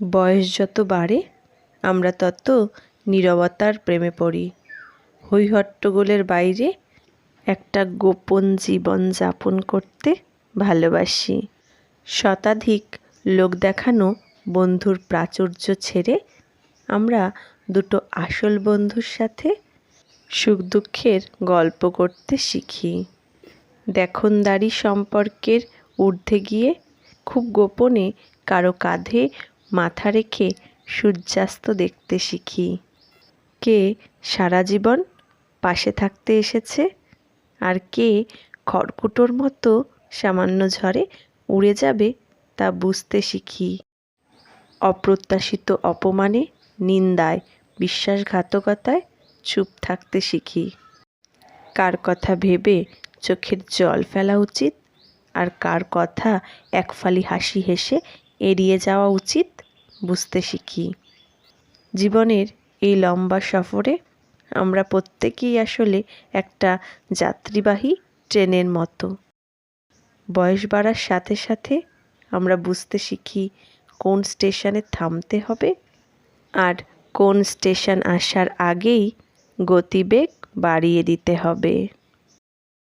বয়স যত বাড়ে, আমরা তত নীরবতার প্রেমে পড়ি। হৈহট্টগোলের বাইরে একটা গোপন জীবন যাপন করতে ভালোবাসি। শতাধিক লোক দেখানো বন্ধুর প্রাচুর্য ছেড়ে আমরা দুটো আসল বন্ধুর সাথে সুখ দুঃখের গল্প করতে শিখি। দেখনদারি সম্পর্কের ঊর্ধ্বে গিয়ে খুব গোপনে কারও কাঁধে মাথা রেখে সূর্যাস্ত দেখতে শিখি। কে সারা জীবন পাশে থাকতে এসেছে? আর কে খড়কুটোর মতো সামান্য ঝড়ে উড়ে যাবে তা বুঝতে শিখি। অপ্রত্যাশিত অপমানে, নিন্দায়, বিশ্বাসঘাতকতায় চুপ থাকতে শিখি। কার কথা ভেবে চোখের জল ফেলা উচিত? আর কার কথা একফালি হাসি হেসে এড়িয়ে যাওয়া উচিত বুঝতে শিখি। জীবনের এই লম্বা সফরে আমরা প্রত্যেকেই আসলে একটা যাত্রীবাহী ট্রেনের মতো। বয়স বাড়ার সাথে সাথে আমরা বুঝতে শিখি কোন স্টেশনে থামতে হবে আর কোন স্টেশন আসার আগেই গতিবেগ বাড়িয়ে দিতে হবে।